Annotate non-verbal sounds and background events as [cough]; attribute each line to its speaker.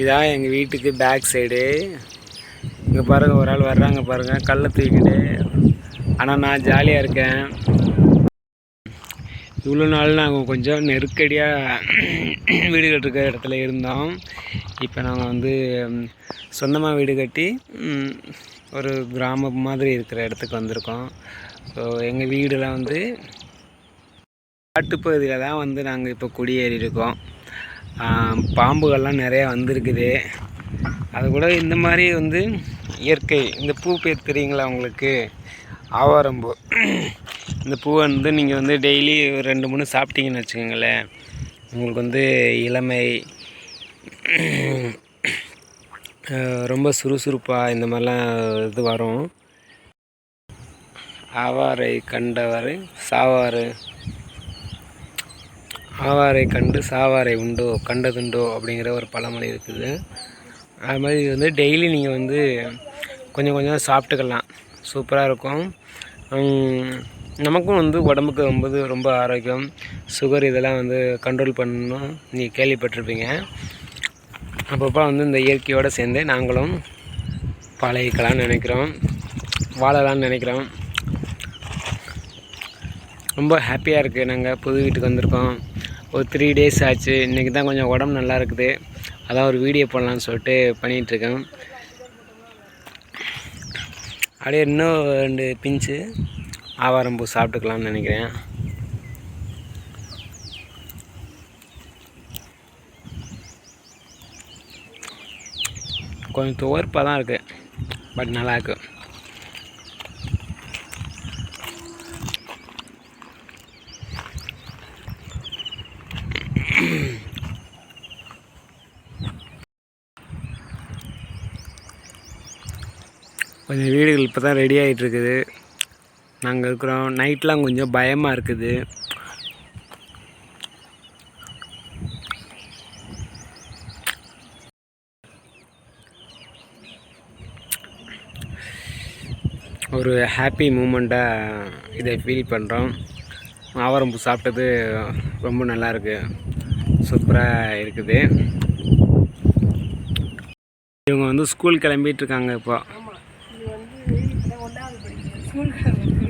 Speaker 1: இதான் எங்கள் வீட்டுக்கு பேக் சைடு இங்கே பாருங்கள் ஒரு ஆள் வர்றாங்க பாருங்கள் கல்லை தூக்கிட்டு ஆனால் நான் ஜாலியாக இருக்கேன். இவ்வளோ நாள் நாங்கள் கொஞ்சம் நெருக்கடியாக [clears throat] வீடு கட்டிருக்க இடத்துல இருந்தோம். இப்போ நாங்கள் வந்து சொந்தமாக வீடு கட்டி ஒரு கிராமம் மாதிரி இருக்கிற இடத்துக்கு வந்திருக்கோம். ஸோ எங்கள் வீடெல்லாம் வந்து காட்டுப்பகுதியில் தான் வந்து நாங்கள் இப்போ குடியேறி இருக்கோம் பாம்புகள்லாம் நிறையா வந்திருக்குது. அது கூட இந்த மாதிரி வந்து இயற்கை இந்த பூ பேர் தெரியுங்களா உங்களுக்கு ஆவாரம்பூ இந்த பூவை வந்து நீங்கள் வந்து டெய்லி ஒரு ரெண்டு மூணு சாப்பிட்டீங்கன்னு வச்சுக்கோங்களேன். உங்களுக்கு வந்து இளமை ரொம்ப சுறுசுறுப்பாக இந்த மாதிரிலாம் இது வரும். ஆவாரை கண்டவர் சாவாறு ஆவாரை கண்டு சாவாரை உண்டோ கண்டதுண்டோ அப்படிங்கிற ஒரு பழமொழி இருக்குது. அது மாதிரி இது வந்து டெய்லி நீங்கள் வந்து கொஞ்சம் கொஞ்சம் சாப்பிட்டுக்கலாம். சூப்பராக இருக்கும். நமக்கும் வந்து உடம்புக்கு ரொம்ப ரொம்ப ஆரோக்கியம் சுகர் இதெல்லாம் வந்து கண்ட்ரோல் பண்ணணும். நீங்கள் கேள்விப்பட்டிருப்பீங்க. அப்பப்போ வந்து இந்த இயற்கையோடு சேர்ந்து நாங்களும் பழகிக்கலாம்னு நினைக்கிறோம். வாழலாம்னு நினைக்கிறோம். ரொம்ப ஹாப்பியாக இருக்குது நாங்கள் புது வீட்டுக்கு வந்திருக்கோம். ஒரு த்ரீ டேஸ் ஆச்சு. இன்றைக்கி தான் கொஞ்சம் உடம்பு நல்லா இருக்குது. அதான் ஒரு வீடியோ போடலான்னு சொல்லிட்டு பண்ணிகிட்ருக்கேன் அப்படியே இன்னும் ரெண்டு பிஞ்சு ஆவாரம்பூ சாப்பிட்டுக்கலாம்னு நினைக்கிறேன். கொஞ்சம் துவர்ப்பாக தான் இருக்குது பட் நல்லாயிருக்கு கொஞ்சம் வீடுகள் இப்போ தான் ரெடி ஆகிட்டு இருக்குது நாங்கள் இருக்கிறோம். நைட்லாம் கொஞ்சம் பயமாக இருக்குது. ஒரு ஹாப்பி மூமெண்ட்டாக இதை ஃபீல் பண்ணுறோம் ஆவரம்பூ சாப்பிட்டது ரொம்ப நல்லாயிருக்கு சூப்பராக இருக்குது. இவங்க வந்து ஸ்கூல் கிளம்பிட்டு இருக்காங்க இப்போ. ফুল খাবে